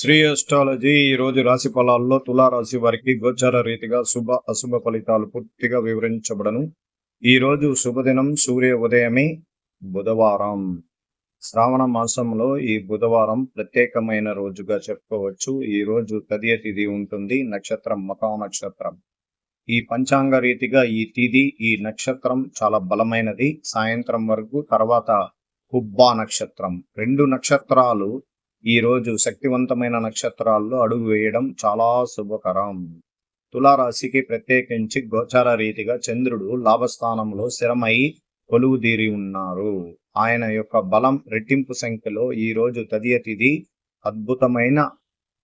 Shri astrology ఈ రోజు రాశి ఫలాల్లో తులారాశి వారికి గోచార రీతిగా శుభ అశుభ ఫలితాలు పూర్తిగా వివరించబడను. ఈ రోజు శుభదినం సూర్య ఉదయమే బుధవారం. శ్రావణ మాసంలో ఈ బుధవారం ప్రత్యేకమైన రోజుగా చెప్పుకోవచ్చు. ఈ రోజు తదియ తిథి ఉంటుంది నక్షత్రం మకా నక్షత్రం. ఈ పంచాంగ రీతిగా ఈ తిథి ఈ నక్షత్రం చాలా బలమైనది. సాయంత్రం వరకు తర్వాత హుబ్బా నక్షత్రం. రెండు నక్షత్రాలు ఈ రోజు శక్తివంతమైన నక్షత్రాల్లో అడుగు వేయడం చాలా శుభకరం. తులారాశికి ప్రత్యేకించి గోచార రీతిగా చంద్రుడు లాభస్థానంలో స్థిరమై కొలువుదీరి ఉన్నారు. ఆయన యొక్క బలం రెట్టింపు సంఖ్యలో ఈ రోజు తదియ తిది అద్భుతమైన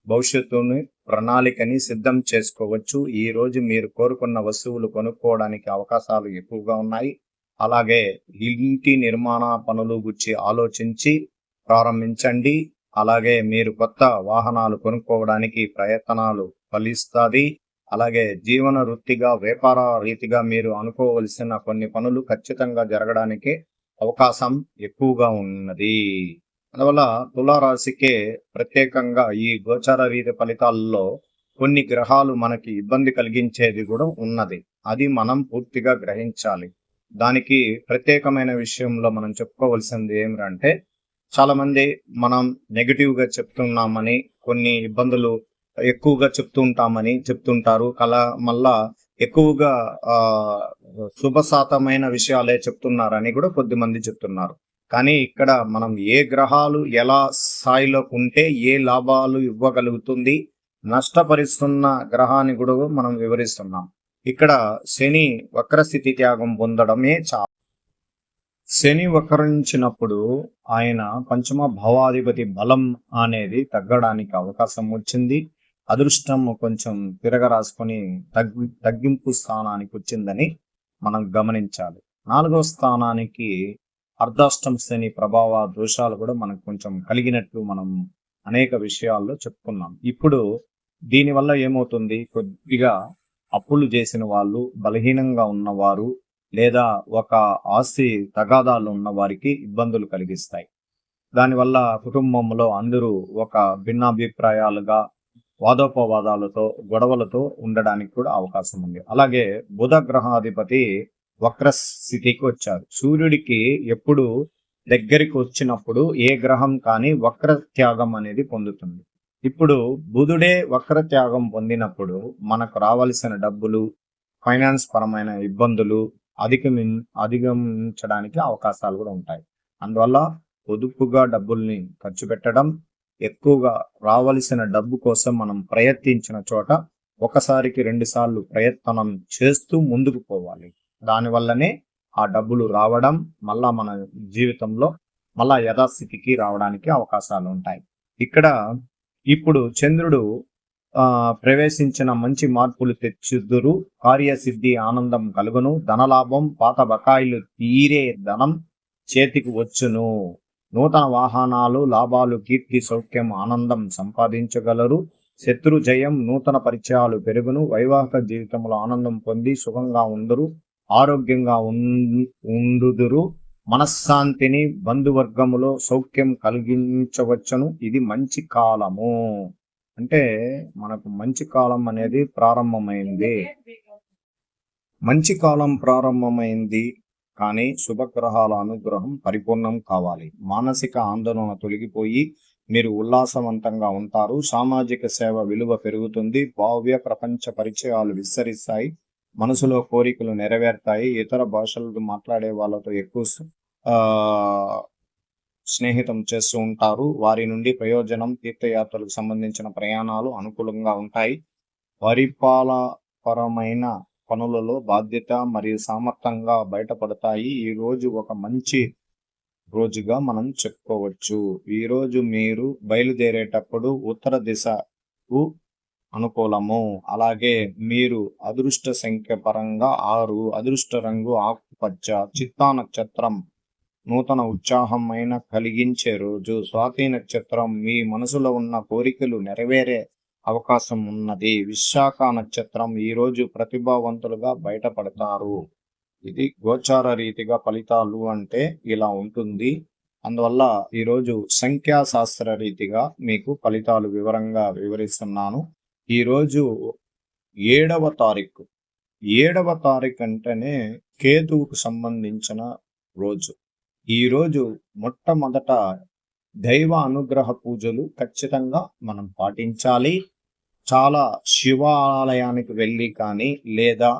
భవిష్యత్తుని ప్రణాళికని సిద్ధం చేసుకోవచ్చు. ఈరోజు మీరు కోరుకున్న వస్తువులు కొనుక్కోవడానికి అవకాశాలు ఎక్కువగా ఉన్నాయి. అలాగే ఇంటి నిర్మాణ పనులు గురించి ఆలోచించి ప్రారంభించండి. అలాగే మీరు కొత్త వాహనాలు కొనుక్కోవడానికి ప్రయత్నాలు ఫలిస్తుంది. అలాగే జీవన వృత్తిగా వ్యాపార రీతిగా మీరు అనుకోవలసిన కొన్ని పనులు ఖచ్చితంగా జరగడానికి అవకాశం ఎక్కువగా ఉన్నది. అందువల్ల తులారాశికే ప్రత్యేకంగా ఈ గోచార రీతి ఫలితాల్లో కొన్ని గ్రహాలు మనకి ఇబ్బంది కలిగించేది కూడా ఉన్నది. అది మనం పూర్తిగా గ్రహించాలి. దానికి ప్రత్యేకమైన విషయంలో మనం చెప్పుకోవాల్సింది ఏమిటంటే చాలా మంది మనం నెగిటివ్గా చెప్తున్నామని కొన్ని ఇబ్బందులు ఎక్కువగా చెప్తుంటామని చెప్తుంటారు. కల మళ్ళా ఎక్కువగా ఆ శుభశాతమైన విషయాలే చెప్తున్నారని కూడా కొద్దిమంది చెప్తున్నారు. కానీ ఇక్కడ మనం ఏ గ్రహాలు ఎలా స్థాయిలో ఉంటే ఏ లాభాలు ఇవ్వగలుగుతుంది నష్టపరుస్తున్న గ్రహాన్ని కూడా మనం వివరిస్తున్నాం. ఇక్కడ శని వక్రస్థితి త్యాగం పొందడమే చాలా శని వక్రించినప్పుడు ఆయన పంచమ భావాధిపతి బలం అనేది తగ్గడానికి అవకాశం వచ్చింది. అదృష్టం కొంచెం తిరగరాసుకొని తగ్గి తగ్గింపు స్థానానికి వచ్చిందని మనం గమనించాలి. నాలుగవ స్థానానికి అర్ధాష్టం శని ప్రభావ దోషాలు కూడా మనకు కొంచెం కలిగినట్లు మనం అనేక విషయాల్లో చెప్పుకున్నాం. ఇప్పుడు దీనివల్ల ఏమవుతుంది? కొద్దిగా అప్పులు చేసిన వాళ్ళు బలహీనంగా ఉన్నవారు లేదా ఒక ఆస్తి తగాదాలు ఉన్న వారికి ఇబ్బందులు కలిగిస్తాయి. దానివల్ల కుటుంబంలో అందరూ ఒక భిన్నాభిప్రాయాలుగా వాదోపవాదాలతో గొడవలతో ఉండడానికి కూడా అవకాశం ఉంది. అలాగే బుధ గ్రహాధిపతి వక్ర స్థితికి వచ్చారు. సూర్యుడికి ఎప్పుడు దగ్గరికి వచ్చినప్పుడు ఏ గ్రహం కానీ వక్ర త్యాగం అనేది పొందుతుంది. ఇప్పుడు బుధుడే వక్ర త్యాగం పొందినప్పుడు మనకు రావాల్సిన డబ్బులు ఫైనాన్స్ పరమైన ఇబ్బందులు అధిగమి అధిగమించడానికి అవకాశాలు కూడా ఉంటాయి. అందువల్ల పొదుపుగా డబ్బుల్ని ఖర్చు పెట్టడం ఎక్కువగా రావలసిన డబ్బు కోసం మనం ప్రయత్నించిన చోట ఒకసారికి రెండు సార్లు ప్రయత్నం చేస్తూ ముందుకు పోవాలి. దానివల్లనే ఆ డబ్బులు రావడం మళ్ళా మన జీవితంలో మళ్ళా యథాస్థితికి రావడానికి అవకాశాలు ఉంటాయి. ఇక్కడ ఇప్పుడు చంద్రుడు ప్రవేశించిన మంచి మార్పులు తెచ్చుదురు. కార్యసిద్ధి ఆనందం కలుగును. ధనలాభం పాత బకాయిలు తీరే ధనం చేతికి వచ్చును. నూతన వాహనాలు లాభాలు కీర్తి సౌఖ్యం ఆనందం సంపాదించగలరు. శత్రు జయం నూతన పరిచయాలు పెరుగును. వైవాహిక జీవితంలో ఆనందం పొంది సుఖంగా ఉందరు. ఆరోగ్యంగా ఉండుదురు. మనశ్శాంతిని బంధువర్గములో సౌఖ్యం కలిగించవచ్చును. ఇది మంచి కాలము. అంటే మనకు మంచి కాలం అనేది ప్రారంభమైంది. మంచి కాలం ప్రారంభమైంది కానీ శుభగ్రహాల అనుగ్రహం పరిపూర్ణం కావాలి. మానసిక ఆందోళన తొలగిపోయి మీరు ఉల్లాసవంతంగా ఉంటారు. సామాజిక సేవ విలువ పెరుగుతుంది. భావ్య ప్రపంచ పరిచయాలు విస్తరిస్తాయి. మనసులో కోరికలు నెరవేరుతాయి. ఇతర భాషలు మాట్లాడే వాళ్ళతో ఎక్కువ ఆ స్నేహితం చేస్తూ ఉంటారు. వారి నుండి ప్రయోజనం తీర్థయాత్రలకు సంబంధించిన ప్రయాణాలు అనుకూలంగా ఉంటాయి. పరిపాలపరమైన పనులలో బాధ్యత మరియు సామర్థ్యంగా బయటపడతాయి. ఈ రోజు ఒక మంచి రోజుగా మనం చెప్పుకోవచ్చు. ఈ రోజు మీరు బయలుదేరేటప్పుడు ఉత్తర దిశకు అనుకూలము. అలాగే మీరు అదృష్ట సంఖ్య పరంగా ఆరు అదృష్ట రంగు ఆకుపచ్చ చిత్తా నక్షత్రం నూతన ఉత్సాహమైన కలిగించే రోజు స్వాతి నక్షత్రం మీ మనసులో ఉన్న కోరికలు నెరవేరే అవకాశం ఉన్నది. విశాఖ నక్షత్రం ఈ రోజు ప్రతిభావంతులుగా బయటపడతారు. ఇది గోచార రీతిగా ఫలితాలు అంటే ఇలా ఉంటుంది. అందువల్ల ఈరోజు సంఖ్యాశాస్త్ర రీతిగా మీకు ఫలితాలు వివరంగా వివరిస్తున్నాను. ఈరోజు ఏడవ తారీఖు. ఏడవ తారీఖు అంటేనే కేతువుకు సంబంధించిన రోజు. ఈరోజు మొట్టమొదట దైవ అనుగ్రహ పూజలు ఖచ్చితంగా మనం పాటించాలి. చాలా శివాలయానికి వెళ్ళి కానీ లేదా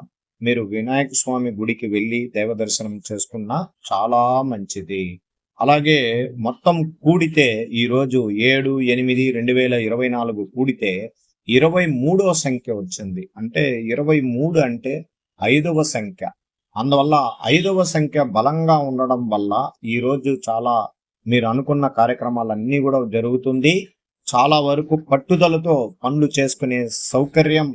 మీరు వినాయక స్వామి గుడికి వెళ్ళి దైవ దర్శనం చేసుకున్నా చాలా మంచిది. అలాగే మొత్తం కూడితే ఈరోజు ఏడు ఎనిమిది రెండు వేల ఇరవై నాలుగు కూడితే ఇరవై మూడవ సంఖ్య వచ్చింది. అంటే ఇరవై మూడు అంటే ఐదవ సంఖ్య. అందువల్ల ఐదవ సంఖ్య బలంగా ఉండడం వల్ల ఈరోజు చాలా మీరు అనుకున్న కార్యక్రమాలన్నీ కూడా జరుగుతుంది. చాలా వరకు పట్టుదలతో పనులు చేసుకునే సౌకర్యం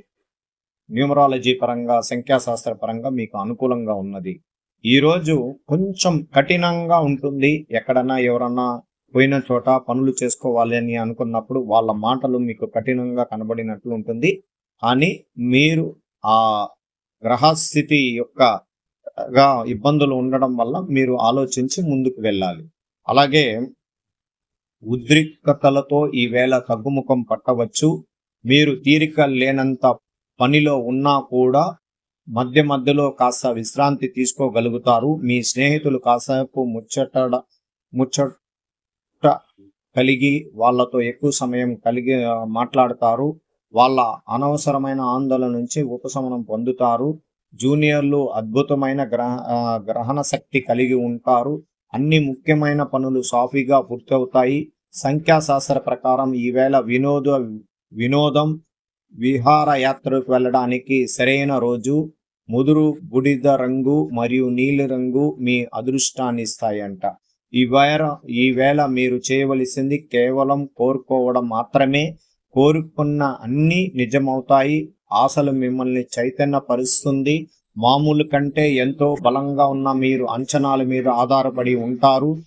న్యూమరాలజీ పరంగా సంఖ్యాశాస్త్ర పరంగా మీకు అనుకూలంగా ఉన్నది. ఈ రోజు కొంచెం కఠినంగా ఉంటుంది. ఎక్కడన్నా ఎవరన్నా పోయిన చోట పనులు చేసుకోవాలి అని అనుకున్నప్పుడు వాళ్ళ మాటలు మీకు కఠినంగా కనబడినట్లు ఉంటుంది. కానీ మీరు ఆ గ్రహస్థితి యొక్క గా ఇబ్బందులు ఉండడం వల్ల మీరు ఆలోచించి ముందుకు వెళ్ళాలి. అలాగే ఉద్రిక్తతలతో ఈవేళ తగ్గుముఖం పట్టవచ్చు. మీరు తీరిక లేనంత పనిలో ఉన్నా కూడా మధ్య మధ్యలో కాస్త విశ్రాంతి తీసుకోగలుగుతారు. మీ స్నేహితులు కాసేపు ముచ్చట ముచ్చట కలిగి వాళ్ళతో ఎక్కువ సమయం కలిగి మాట్లాడతారు. వాళ్ళ అనవసరమైన ఆందోళన నుంచి ఉపశమనం పొందుతారు. జూనియర్లు అద్భుతమైన గ్రహ గ్రహణ శక్తి కలిగి ఉంటారు. అన్ని ముఖ్యమైన పనులు సాఫీగా పూర్తవుతాయి. సంఖ్యాశాస్త్ర ప్రకారం ఈవేళ వినోద వినోదం విహారయాత్రకు వెళ్ళడానికి సరైన రోజు. ముదురు బుడిద రంగు మరియు నీలి రంగు మీ అదృష్టాన్ని ఇస్తాయంట. ఈ వేళ ఈ వేళ మీరు చేయవలసింది కేవలం కోరుకోవడం మాత్రమే. కోరుకున్న అన్నీ నిజమవుతాయి. ఆశలు మిమ్మల్ని చైతన్యపరుస్తుంది. మామూలు కంటే ఎంతో బలంగా ఉన్న మీరు అంచనాల మీద ఆధారపడి ఉంటారు.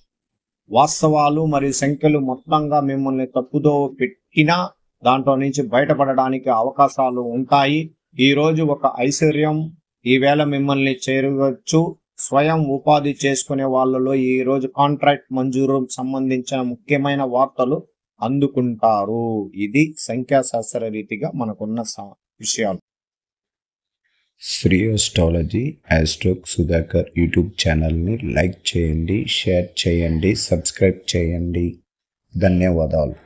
వాస్తవాలు మరియు సంఖ్యలు మొత్తంగా మిమ్మల్ని తప్పుదో పెట్టినా దాంట్లో నుంచి బయటపడడానికి అవకాశాలు ఉంటాయి. ఈ రోజు ఒక ఐశ్వర్యం. ఈవేళ మిమ్మల్ని చేరవచ్చు. స్వయం ఉపాధి చేసుకునే వాళ్ళలో ఈ రోజు కాంట్రాక్ట్ మంజూరు సంబంధించిన ముఖ్యమైన వార్తలు. అందుకుంటారు. ఇది సంఖ్యాశాస్త్ర రీతిగా మనకున్న విషయాలు. శ్రీ అస్ట్రాలజీ ఆస్ట్రోక్ సుధాకర్ యూట్యూబ్ ఛానల్ని లైక్ చేయండి షేర్ చేయండి సబ్స్క్రైబ్ చేయండి. ధన్యవాదాలు.